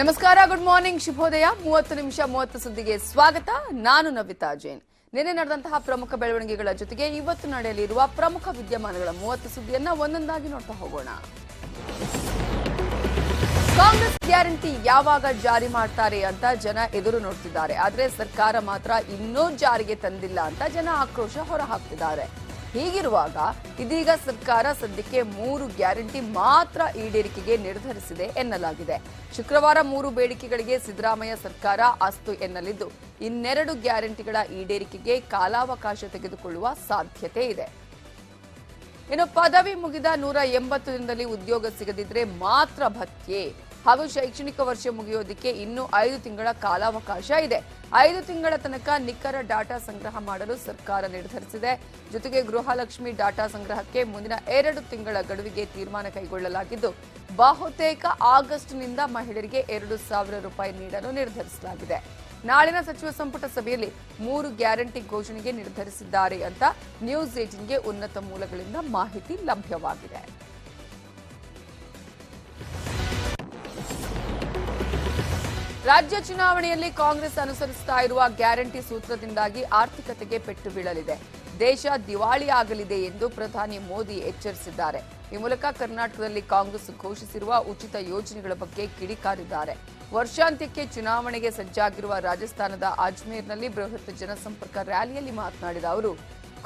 ನಮಸ್ಕಾರ good morning ಶುಭೋದಯ. ಮೂವತ್ತು ನಿಮಿಷ, ಮೂವತ್ತು ಸುದ್ದಿಗೆ ಸ್ವಾಗತ. ನಾನು ನವಿತಾ ಜೈನ್. ನಿನ್ನೆ ನಡೆದಂತಹ ಪ್ರಮುಖ ಬೆಳವಣಿಗೆಗಳ ಜೊತೆಗೆ ಇವತ್ತು ನಡೆಯಲಿರುವ ಪ್ರಮುಖ ವಿದ್ಯಮಾನಗಳ ಮೂವತ್ತು ಸುದ್ದಿಯನ್ನ ಒಂದೊಂದಾಗಿ ನೋಡ್ತಾ ಹೋಗೋಣ. ಕಾಂಗ್ರೆಸ್ ಗ್ಯಾರಂಟಿ ಯಾವಾಗ ಜಾರಿ ಮಾಡ್ತಾರೆ ಅಂತ ಜನ ಎದುರು ನೋಡ್ತಿದ್ದಾರೆ. ಆದರೆ ಸರ್ಕಾರ ಮಾತ್ರ ಇನ್ನೂ ಜಾರಿಗೆ ತಂದಿಲ್ಲ ಅಂತ ಜನ ಆಕ್ರೋಶ ಹೊರಹಾಕ್ತಿದ್ದಾರೆ. ಹೀಗಿರುವಾಗ ಇದೀಗ ಸರ್ಕಾರ ಸದ್ಯಕ್ಕೆ ಮೂರು ಗ್ಯಾರಂಟಿ ಮಾತ್ರ ಈಡೇರಿಕೆಗೆ ನಿರ್ಧರಿಸಿದೆ ಎನ್ನಲಾಗಿದೆ. ಶುಕ್ರವಾರ ಮೂರು ಬೇಡಿಕೆಗಳಿಗೆ ಸಿದ್ದರಾಮಯ್ಯ ಸರ್ಕಾರ ಅಸ್ತು ಎನ್ನಲಿದ್ದು, ಇನ್ನೆರಡು ಗ್ಯಾರಂಟಿಗಳ ಈಡೇರಿಕೆಗೆ ಕಾಲಾವಕಾಶ ತೆಗೆದುಕೊಳ್ಳುವ ಸಾಧ್ಯತೆ ಇದೆ. ಇನ್ನು ಪದವಿ ಮುಗಿದ ನೂರ ಎಂಬತ್ತು ದಿನದಲ್ಲಿ ಉದ್ಯೋಗ ಸಿಗದಿದ್ರೆ ಮಾತ್ರ ಭತ್ಯೆ. ಹಾಗೂ ಶೈಕ್ಷಣಿಕ ವರ್ಷ ಮುಗಿಯೋದಕ್ಕೆ ಇನ್ನೂ ಐದು ತಿಂಗಳ ಕಾಲಾವಕಾಶ ಇದೆ. ಐದು ತಿಂಗಳ ತನಕ ನಿಖರ ಡಾಟಾ ಸಂಗ್ರಹ ಮಾಡಲು ಸರ್ಕಾರ ನಿರ್ಧರಿಸಿದೆ. ಜೊತೆಗೆ ಗೃಹಲಕ್ಷ್ಮಿ ಡಾಟಾ ಸಂಗ್ರಹಕ್ಕೆ ಮುಂದಿನ ಎರಡು ತಿಂಗಳ ಗಡುವಿಗೆ ತೀರ್ಮಾನ ಕೈಗೊಳ್ಳಲಾಗಿದ್ದು, ಬಹುತೇಕ ಆಗಸ್ಟ್ನಿಂದ ಮಹಿಳೆಯರಿಗೆ ಎರಡು ಸಾವಿರ ರೂಪಾಯಿ ನೀಡಲು ನಿರ್ಧರಿಸಲಾಗಿದೆ. ನಾಳಿನ ಸಚಿವ ಸಂಪುಟ ಸಭೆಯಲ್ಲಿ ಮೂರು ಗ್ಯಾರಂಟಿ ಘೋಷಣೆಗೆ ನಿರ್ಧರಿಸಿದ್ದಾರೆ ಅಂತ ನ್ಯೂಸ್ ಏಟಿನ್ಗೆ ಉನ್ನತ ಮೂಲಗಳಿಂದ ಮಾಹಿತಿ ಲಭ್ಯವಾಗಿದೆ. ರಾಜ್ಯ ಚುನಾವಣೆಯಲ್ಲಿ ಕಾಂಗ್ರೆಸ್ ಅನುಸರಿಸುತ್ತಾ ಇರುವ ಗ್ಯಾರಂಟಿ ಸೂತ್ರದಿಂದಾಗಿ ಆರ್ಥಿಕತೆಗೆ ಪೆಟ್ಟು ಬೀಳಲಿದೆ. ದೇಶ ದಿವಾಳಿ ಆಗಲಿದೆ ಎಂದು ಪ್ರಧಾನಿ ಮೋದಿ ಎಚ್ಚರಿಸಿದ್ದಾರೆ. ಈ ಮೂಲಕ ಕರ್ನಾಟಕದಲ್ಲಿ ಕಾಂಗ್ರೆಸ್ ಘೋಷಿಸಿರುವ ಉಚಿತ ಯೋಜನೆಗಳ ಬಗ್ಗೆ ಕಿಡಿಕಾರಿದ್ದಾರೆ. ವರ್ಷಾಂತ್ಯಕ್ಕೆ ಚುನಾವಣೆಗೆ ಸಜ್ಜಾಗಿರುವ ರಾಜಸ್ಥಾನದ ಅಜ್ಮೇರ್ನಲ್ಲಿ ಬೃಹತ್ ಜನಸಂಪರ್ಕ ರ್ಯಾಲಿಯಲ್ಲಿ ಮಾತನಾಡಿದ ಅವರು,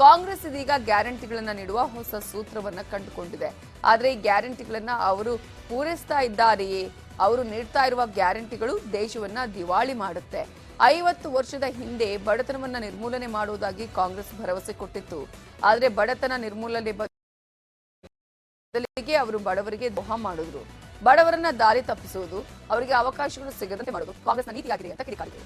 ಕಾಂಗ್ರೆಸ್ ಇದೀಗ ಗ್ಯಾರಂಟಿಗಳನ್ನು ನೀಡುವ ಹೊಸ ಸೂತ್ರವನ್ನು ಕಂಡುಕೊಂಡಿದೆ. ಆದರೆ ಈ ಗ್ಯಾರಂಟಿಗಳನ್ನು ಅವರು ಪೂರೈಸ್ತಾ ಇದ್ದಾರೆಯೇ? ಅವರು ನೀಡ್ತಾ ಇರುವ ಗ್ಯಾರಂಟಿಗಳು ದೇಶವನ್ನ ದಿವಾಳಿ ಮಾಡುತ್ತೆ. ಐವತ್ತು ವರ್ಷದ ಹಿಂದೆ ಬಡತನವನ್ನ ನಿರ್ಮೂಲನೆ ಮಾಡುವುದಾಗಿ ಕಾಂಗ್ರೆಸ್ ಭರವಸೆ ಕೊಟ್ಟಿತ್ತು. ಆದರೆ ಬಡತನ ನಿರ್ಮೂಲನೆ ಬದಲಿಗೆ ಅವರು ಬಡವರಿಗೆ ದೋಹ ಮಾಡಿದ್ರು. ಬಡವರನ್ನ ದಾರಿ ತಪ್ಪಿಸುವುದು ಅವರಿಗೆ ಅವಕಾಶಗಳು ಸಿಗದಂತೆ ಮಾಡುವುದು ಕಾಂಗ್ರೆಸ್ನ ನೀತಿಯಾಗಿದೆ ಅಂತ ಕಿಡಿಕಾರಿದರು.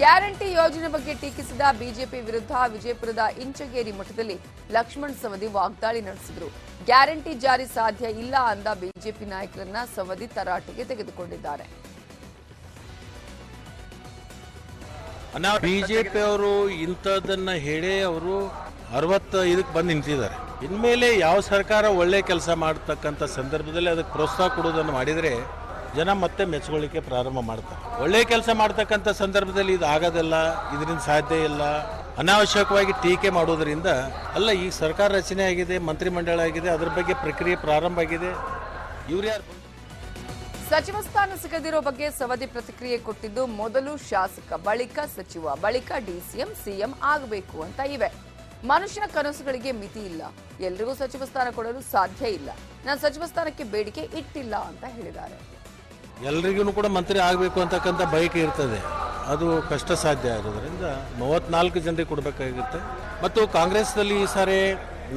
ಗ್ಯಾರಂಟಿ ಯೋಜನೆ ಬಗ್ಗೆ ಟೀಕಿಸಿದ ಬಿಜೆಪಿ ವಿರುದ್ಧ ವಿಜಯಪುರದ ಇಂಚಗೇರಿ ಮಠದಲ್ಲಿ ಲಕ್ಷ್ಮಣ್ ಸವದಿ ವಾಗ್ದಾಳಿ ನಡೆಸಿದರು. ಗ್ಯಾರಂಟಿ ಜಾರಿ ಸಾಧ್ಯ ಇಲ್ಲ ಅಂದ ಬಿಜೆಪಿ ನಾಯಕರನ್ನ ಸವದಿ ತರಾಟೆಗೆ ತೆಗೆದುಕೊಂಡಿದ್ದಾರೆ. ಬಿಜೆಪಿ ಅವರು ಇಂಥದ್ದನ್ನ ಹೇಳಿ ಅವರು ಅರವತ್ತ ಇದಕ್ಕೆ ಬಂದು ನಿಂತಿದ್ದಾರೆ. ಇನ್ಮೇಲೆ ಯಾವ ಸರ್ಕಾರ ಒಳ್ಳೆ ಕೆಲಸ ಮಾಡತಕ್ಕಂಥ ಸಂದರ್ಭದಲ್ಲಿ ಅದಕ್ಕೆ ಪ್ರೋತ್ಸಾಹ ಕೊಡೋದನ್ನು ಮಾಡಿದರೆ ಜನ ಮತ್ತೆ ಮೆಚ್ಕೊಳ್ಳಿಕ್ಕೆ ಪ್ರಾರಂಭ ಮಾಡ್ತಾರೆ. ಒಳ್ಳೆ ಕೆಲಸ ಮಾಡ್ತಕ್ಕಂಥ ಸಂದರ್ಭದಲ್ಲಿ ಇದು ಆಗೋದಿಲ್ಲ, ಇದರಿಂದ ಸಾಧ್ಯ ಇಲ್ಲ. ಅನಾವಶ್ಯಕವಾಗಿ ಟೀಕೆ ಮಾಡೋದರಿಂದ, ಅಲ್ಲ, ಈ ಸರ್ಕಾರ ರಚನೆ ಆಗಿದೆ ಮಂತ್ರಿಮಂಡಲ ಆಗಿದೆ, ಅದರ ಬಗ್ಗೆ ಪ್ರಕ್ರಿಯೆ ಪ್ರಾರಂಭ ಆಗಿದೆ. ಇವ್ರು ಸಚಿವ ಸ್ಥಾನ ಸಿಗದಿರೋ ಬಗ್ಗೆ ಸವದಿ ಪ್ರತಿಕ್ರಿಯೆ ಕೊಟ್ಟಿದ್ದು ಮೊದಲು ಶಾಸಕ, ಬಳಿಕ ಸಚಿವ, ಬಳಿಕ ಡಿಸಿಎಂ ಸಿಎಂ ಆಗಬೇಕು ಅಂತ ಇವೆ. ಮನುಷ್ಯನ ಕನಸುಗಳಿಗೆ ಮಿತಿ ಇಲ್ಲ. ಎಲ್ರಿಗೂ ಸಚಿವ ಸ್ಥಾನ ಕೊಡಲು ಸಾಧ್ಯ ಇಲ್ಲ. ನಾನು ಸಚಿವ ಸ್ಥಾನಕ್ಕೆ ಬೇಡಿಕೆ ಇಟ್ಟಿಲ್ಲ ಅಂತ ಹೇಳಿದ್ದಾರೆ. ಎಲ್ರಿಗೂ ಕೂಡ ಮಂತ್ರಿ ಆಗಬೇಕು ಅಂತಕ್ಕಂಥ ಬಯಕೆ ಇರ್ತದೆ. ಅದು ಕಷ್ಟ ಸಾಧ್ಯ ಆಗೋದ್ರಿಂದ ಮೂವತ್ನಾಲ್ಕು ಜನರಿಗೆ ಕೊಡಬೇಕಾಗಿರುತ್ತೆ. ಮತ್ತು ಕಾಂಗ್ರೆಸ್ನಲ್ಲಿ ಈ ಸಾರಿ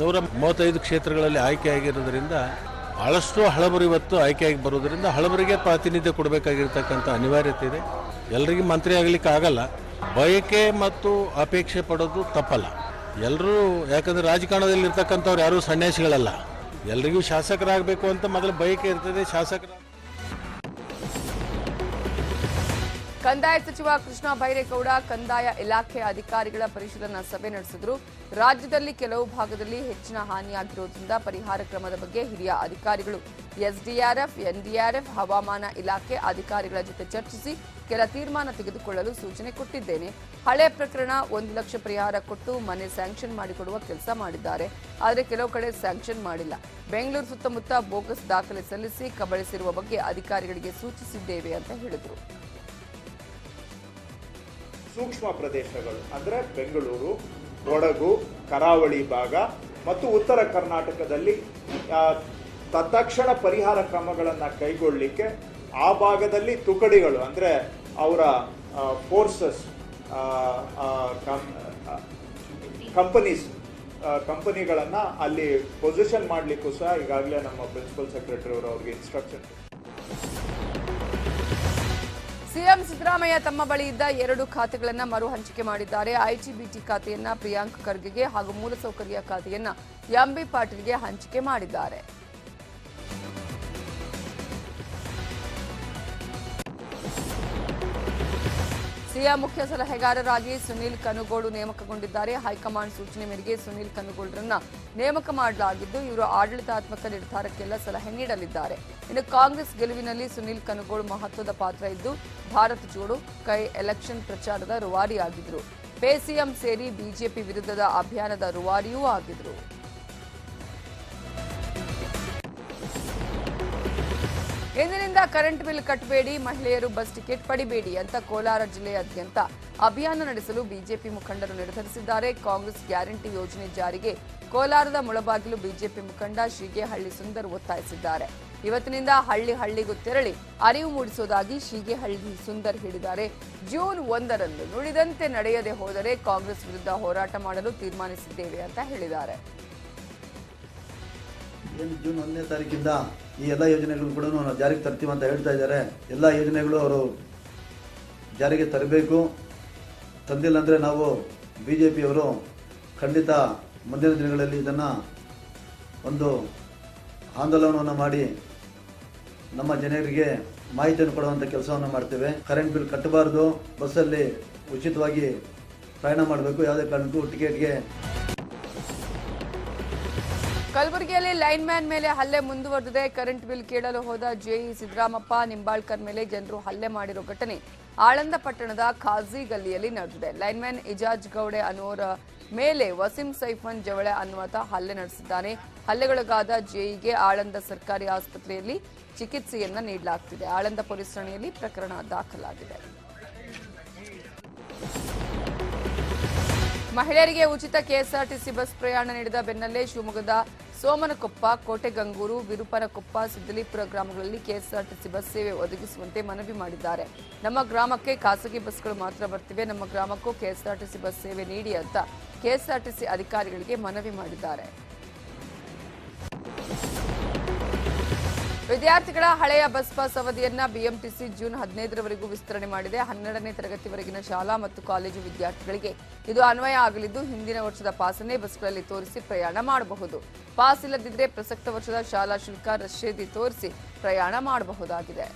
ನೂರ ಮೂವತ್ತೈದು ಕ್ಷೇತ್ರಗಳಲ್ಲಿ ಆಯ್ಕೆ ಆಗಿರೋದ್ರಿಂದ ಬಹಳಷ್ಟು ಹಳಬರು ಇವತ್ತು ಆಯ್ಕೆಯಾಗಿ ಬರೋದ್ರಿಂದ ಹಳಬರಿಗೆ ಪ್ರಾತಿನಿಧ್ಯ ಕೊಡಬೇಕಾಗಿರ್ತಕ್ಕಂಥ ಅನಿವಾರ್ಯತೆ ಇದೆ. ಎಲ್ರಿಗೂ ಮಂತ್ರಿ ಆಗಲಿಕ್ಕೆ ಆಗಲ್ಲ. ಬಯಕೆ ಮತ್ತು ಅಪೇಕ್ಷೆ ಪಡೋದು ತಪ್ಪಲ್ಲ. ಎಲ್ಲರೂ ಯಾಕಂದರೆ ರಾಜಕಾರಣದಲ್ಲಿ ಇರ್ತಕ್ಕಂಥವ್ರು ಯಾರೂ ಸನ್ಯಾಸಿಗಳಲ್ಲ. ಎಲ್ರಿಗೂ ಶಾಸಕರಾಗಬೇಕು ಅಂತ ಮೊದಲು ಬಯಕೆ ಇರ್ತದೆ. ಶಾಸಕರ ಕಂದಾಯ ಸಚಿವ ಕೃಷ್ಣ ಬೈರೇಗೌಡ, ಕಂದಾಯ ಇಲಾಖೆ ಅಧಿಕಾರಿಗಳ ಪರಿಶೀಲನಾ ಸಭೆ ನಡೆಸಿದ್ರು. ರಾಜ್ಯದಲ್ಲಿ ಕೆಲವು ಭಾಗದಲ್ಲಿ ಹೆಚ್ಚಿನ ಹಾನಿಯಾಗಿರುವುದರಿಂದ ಪರಿಹಾರ ಕ್ರಮದ ಬಗ್ಗೆ ಹಿರಿಯ ಅಧಿಕಾರಿಗಳು, ಎಸ್ಡಿಆರ್ಎಫ್, ಎನ್ಡಿಆರ್ಎಫ್, ಹವಾಮಾನ ಇಲಾಖೆ ಅಧಿಕಾರಿಗಳ ಜೊತೆ ಚರ್ಚಿಸಿ ಕೆಲ ತೀರ್ಮಾನ ತೆಗೆದುಕೊಳ್ಳಲು ಸೂಚನೆ ಕೊಟ್ಟಿದ್ದೇನೆ. ಹಳೆ ಪ್ರಕರಣ ಒಂದು ಲಕ್ಷ ಪರಿಹಾರ ಕೊಟ್ಟು ಮನೆ ಸ್ಯಾಂಕ್ಷನ್ ಮಾಡಿಕೊಡುವ ಕೆಲಸ ಮಾಡಿದ್ದಾರೆ. ಆದರೆ ಕೆಲವು ಕಡೆ ಸ್ಯಾಂಕ್ಷನ್ ಮಾಡಿಲ್ಲ. ಬೆಂಗಳೂರು ಸುತ್ತಮುತ್ತ ಬೋಗಸ್ ದಾಖಲೆ ಸಲ್ಲಿಸಿ ಕಬಳಿಸಿರುವ ಬಗ್ಗೆ ಅಧಿಕಾರಿಗಳಿಗೆ ಸೂಚಿಸಿದ್ದೇವೆ ಅಂತ ಹೇಳಿದರು. ಸೂಕ್ಷ್ಮ ಪ್ರದೇಶಗಳು, ಅಂದರೆ ಬೆಂಗಳೂರು, ಕೊಡಗು, ಕರಾವಳಿ ಭಾಗ, ಮತ್ತು ಉತ್ತರ ಕರ್ನಾಟಕದಲ್ಲಿ ತತ್ಕ್ಷಣ ಪರಿಹಾರ ಕ್ರಮಗಳನ್ನು ಕೈಗೊಳ್ಳಲಿಕ್ಕೆ ಆ ಭಾಗದಲ್ಲಿ ತುಕಡಿಗಳು, ಅಂದರೆ ಅವರ ಫೋರ್ಸಸ್ ಕಂಪನೀಸ್ ಕಂಪನಿಗಳನ್ನು ಅಲ್ಲಿ ಪೊಸಿಷನ್ ಮಾಡಲಿಕ್ಕೂ ಸಹ ಈಗಾಗಲೇ ನಮ್ಮ ಪ್ರಿನ್ಸಿಪಲ್ ಸೆಕ್ರೆಟರಿ ಅವರು ಅವ್ರಿಗೆ ಇನ್ಸ್ಟ್ರಕ್ಷನ್ ಸಿಎಂ ಸಿದ್ದರಾಮಯ್ಯ ತಮ್ಮ ಬಳಿ ಇದ್ದ ಎರಡು ಖಾತೆಗಳನ್ನ ಮರು ಹಂಚಿಕೆ ಮಾಡಿದ್ದಾರೆ. ಐಟಿಬಿಟಿ ಖಾತೆಯನ್ನ ಪ್ರಿಯಾಂಕ್ ಖರ್ಗೆಗೆ ಹಾಗೂ ಮೂಲಸೌಕರ್ಯ ಖಾತೆಯನ್ನ ಎಂಬಿ ಪಾಟೀಲ್ಗೆ ಹಂಚಿಕೆ ಮಾಡಿದ್ದಾರೆ. ಸಿಎಂ ಮುಖ್ಯ ಸಲಹೆಗಾರರಾಗಿ ಸುನೀಲ್ ಕನುಗೋಡು ನೇಮಕಗೊಂಡಿದ್ದಾರೆ. ಹೈಕಮಾಂಡ್ ಸೂಚನೆ ಮೇರೆಗೆ ಸುನೀಲ್ ಕನುಗೋಡ್ರನ್ನ ನೇಮಕ ಮಾಡಲಾಗಿದ್ದು, ಇವರು ಆಡಳಿತಾತ್ಮಕ ನಿರ್ಧಾರಕ್ಕೆಲ್ಲ ಸಲಹೆ ನೀಡಲಿದ್ದಾರೆ. ಇನ್ನು ಕಾಂಗ್ರೆಸ್ ಗೆಲುವಿನಲ್ಲಿ ಸುನೀಲ್ ಕನುಗೋಡು ಮಹತ್ವದ ಪಾತ್ರ ಇದ್ದು, ಭಾರತ್ ಜೋಡು ಕೈ ಎಲೆಕ್ಷನ್ ಪ್ರಚಾರದ ರುವಾರಿಯಾಗಿದ್ರು. ಪೇಸಿಎಂ ಸೇರಿ ಬಿಜೆಪಿ ವಿರುದ್ಧದ ಅಭಿಯಾನದ ರುವಾರಿಯೂ ಆಗಿದ್ರು. ಇಂದಿನಿಂದ ಕರೆಂಟ್ ಬಿಲ್ ಕಟ್ಟಬೇಡಿ ಮಹಿಳೆಯರು ಬಸ್ ಟಿಕೆಟ್ ಪಡಿಬೇಡಿ ಅಂತ ಕೋಲಾರ ಜಿಲ್ಲೆಯಾದ್ಯಂತ ಅಭಿಯಾನ ನಡೆಸಲು ಬಿಜೆಪಿ ಮುಖಂಡರು ನಿರ್ಧರಿಸಿದ್ದಾರೆ. ಕಾಂಗ್ರೆಸ್ ಗ್ಯಾರಂಟಿ ಯೋಜನೆ ಜಾರಿಗೆ ಕೋಲಾರದ ಮುಳಬಾಗಿಲು ಬಿಜೆಪಿ ಮುಖಂಡ ಶೀಗೇಹಳ್ಳಿ ಸುಂದರ್ ಒತ್ತಾಯಿಸಿದ್ದಾರೆ. ಇವತ್ತಿನಿಂದ ಹಳ್ಳಿ ಹಳ್ಳಿಗೂ ತೆರಳಿ ಅರಿವು ಮೂಡಿಸುವುದಾಗಿ ಶೀಗೇಹಳ್ಳಿ ಸುಂದರ್ ಹೇಳಿದ್ದಾರೆ. ಜೂನ್ ಒಂದರಂದು ನುಡಿದಂತೆ ನಡೆಯದೆ ಹೋದರೆ ಕಾಂಗ್ರೆಸ್ ವಿರುದ್ಧ ಹೋರಾಟ ಮಾಡಲು ತೀರ್ಮಾನಿಸಿದ್ದೇವೆ ಅಂತ ಹೇಳಿದ್ದಾರೆ. ಏನು ಜೂನ್ ಒಂದನೇ ತಾರೀಕಿಂದ ಈ ಎಲ್ಲ ಯೋಜನೆಗಳು ಕೂಡ ನಾವು ಜಾರಿಗೆ ತರ್ತೀವಿ ಅಂತ ಹೇಳ್ತಾ ಇದ್ದಾರೆ. ಎಲ್ಲ ಯೋಜನೆಗಳು ಅವರು ಜಾರಿಗೆ ತರಬೇಕು. ತಂದಿಲ್ಲ ಅಂದರೆ ನಾವು ಬಿ ಜೆ ಪಿಯವರು ಖಂಡಿತ ಮುಂದಿನ ದಿನಗಳಲ್ಲಿ ಇದನ್ನು ಒಂದು ಆಂದೋಲನವನ್ನು ಮಾಡಿ ನಮ್ಮ ಜನರಿಗೆ ಮಾಹಿತಿಯನ್ನು ಕೊಡುವಂಥ ಕೆಲಸವನ್ನು ಮಾಡ್ತೇವೆ. ಕರೆಂಟ್ ಬಿಲ್ ಕಟ್ಟಬಾರ್ದು. ಬಸ್ಸಲ್ಲಿ ಉಚಿತವಾಗಿ ಪ್ರಯಾಣ ಮಾಡಬೇಕು. ಯಾವುದೇ ಕಾರಣಕ್ಕೂ ಟಿಕೆಟ್ಗೆ ಕಲಬುರಗಿಯಲ್ಲಿ ಲೈನ್ ಮ್ಯಾನ್ ಮೇಲೆ ಹಲ್ಲೆ ಮುಂದುವರೆದಿದೆ. ಕರೆಂಟ್ ಬಿಲ್ ಕೇಳಲು ಹೋದ ಜೆಇ ಸಿದ್ದರಾಮಪ್ಪ, ನಿಂಬಾಳ್ಕರ್ ಮೇಲೆ ಜನರು ಹಲ್ಲೆ ಮಾಡಿರೋ ಘಟನೆ ಆಳಂದ ಪಟ್ಟಣದ ಖಾಜಿ ಗಲ್ಲಿಯಲ್ಲಿ ನಡೆದಿದೆ. ಲೈನ್ ಮ್ಯಾನ್ ಇಜಾಜ್ ಗೌಡೆ ಅನ್ನುವರ ಮೇಲೆ ವಸೀಂ ಸೈಫನ್ ಜವಳೆ ಅನ್ನುವತ ಹಲ್ಲೆ ನಡೆಸಿದ್ದಾನೆ. ಹಲ್ಲೆಗೊಳಗಾದ ಜೆಇಗೆ ಆಳಂದ ಸರ್ಕಾರಿ ಆಸ್ಪತ್ರೆಯಲ್ಲಿ ಚಿಕಿತ್ಸೆಯನ್ನ ನೀಡಲಾಗ್ತಿದೆ. ಆಳಂದ ಪೊಲೀಸ್ ಠಾಣೆಯಲ್ಲಿ ಪ್ರಕರಣ ದಾಖಲಾಗಿದೆ. ಮಹಿಳೆಯರಿಗೆ ಉಚಿತ ಕೆಎಸ್ಆರ್ಟಿಸಿ ಬಸ್ ಪ್ರಯಾಣ ನೀಡಿದ ಬೆನ್ನಲ್ಲೇ ಶಿವಮೊಗ್ಗದ ಸೋಮನಕೊಪ್ಪ, ಕೋಟೆಗಂಗೂರು, ವಿರುಪನಕೊಪ್ಪ, ಸಿದ್ದಲಿಪುರ ಗ್ರಾಮಗಳಲ್ಲಿ ಕೆಎಸ್ಆರ್ಟಿಸಿ ಬಸ್ ಸೇವೆ ಒದಗಿಸುವಂತೆ ಮನವಿ ಮಾಡಿದ್ದಾರೆ. ನಮ್ಮ ಗ್ರಾಮಕ್ಕೆ ಖಾಸಗಿ ಬಸ್ಗಳು ಮಾತ್ರ ಬರ್ತಿವೆ. ನಮ್ಮ ಗ್ರಾಮಕ್ಕೂ ಕೆಎಸ್ಆರ್ಟಿಸಿ ಬಸ್ ಸೇವೆ ನೀಡಿ ಅಂತ ಕೆಎಸ್ಆರ್ಟಿಸಿ ಅಧಿಕಾರಿಗಳಿಗೆ ಮನವಿ ಮಾಡಿದ್ದಾರೆ. ವಿದ್ಯಾರ್ಥಿಗಳ ಹಳೆಯ ಬಸ್ ಪಾಸ್ ಅವಧಿಯನ್ನ ಬಿಎಂಟಿಸಿ ಜೂನ್ ಹದಿನೈದರವರೆಗೂ ವಿಸ್ತರಣೆ ಮಾಡಿದೆ. ಹನ್ನೆರಡನೇ ತರಗತಿವರೆಗಿನ ಶಾಲಾ ಮತ್ತು ಕಾಲೇಜು ವಿದ್ಯಾರ್ಥಿಗಳಿಗೆ ಇದು ಅನ್ವಯ ಆಗಲಿದ್ದು, ಹಿಂದಿನ ವರ್ಷದ ಪಾಸನ್ನೇ ಬಸ್ಗಳಲ್ಲಿ ತೋರಿಸಿ ಪ್ರಯಾಣ ಮಾಡಬಹುದು. ಪಾಸ್ ಇಲ್ಲದಿದ್ದರೆ ಪ್ರಸಕ್ತ ವರ್ಷದ ಶಾಲಾ ಶುಲ್ಕ ರಶೀದಿ ತೋರಿಸಿ ಪ್ರಯಾಣ ಮಾಡಬಹುದಾಗಿದೆ.